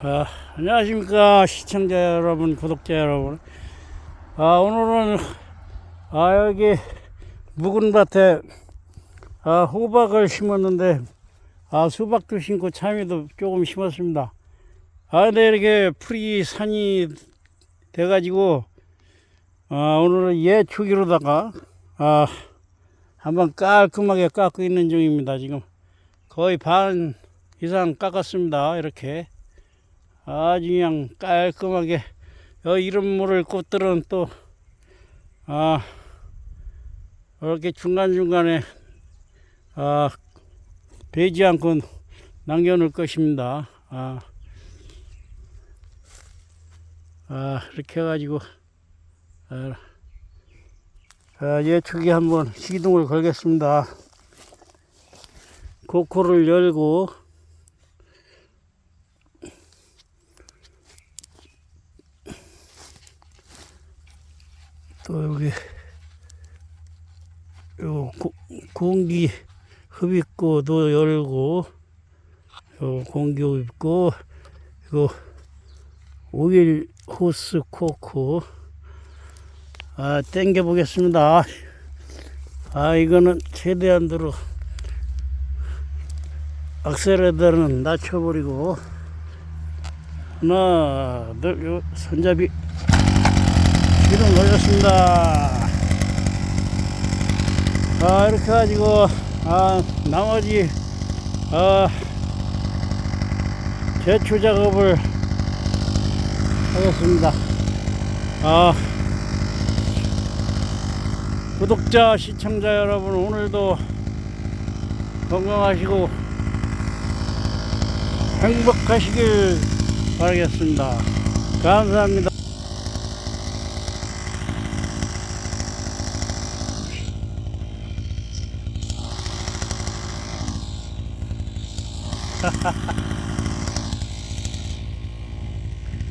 아, 안녕하십니까 시청자 여러분, 구독자 여러분. 아, 오늘은 아 여기 묵은 밭에 아 호박을 심었는데 아 수박도 심고 참외도 조금 심었습니다. 아 근데 이렇게 풀이 산이 돼 가지고 아 오늘은 예 초기로다가 아 한번 깔끔하게 깎고 있는 중입니다. 지금 거의 반 이상 깎았습니다. 이렇게. 아주 그냥 깔끔하게 여 이름 모를 꽃들은 또 아, 이렇게 중간중간에 아, 베지 않고 남겨놓을 것입니다. 아, 아 이렇게 해가지고 아, 아, 예초기 한번 시동을 걸겠습니다. 코코를 열고 또 여기 요 고- 공기 흡입구도 열고 요 공기 흡입구 이거 오일 호스 코크 아 땡겨 보겠습니다. 아 이거는 최대한대로 악셀레더는 낮춰버리고. 하나 둘 요 손잡이 걸렸습니다. 아, 이렇게 가지고, 아, 나머지, 아, 제초 작업을 하겠습니다. 아, 구독자, 시청자 여러분, 오늘도 건강하시고 행복하시길 바라겠습니다. 감사합니다. Ha ha ha.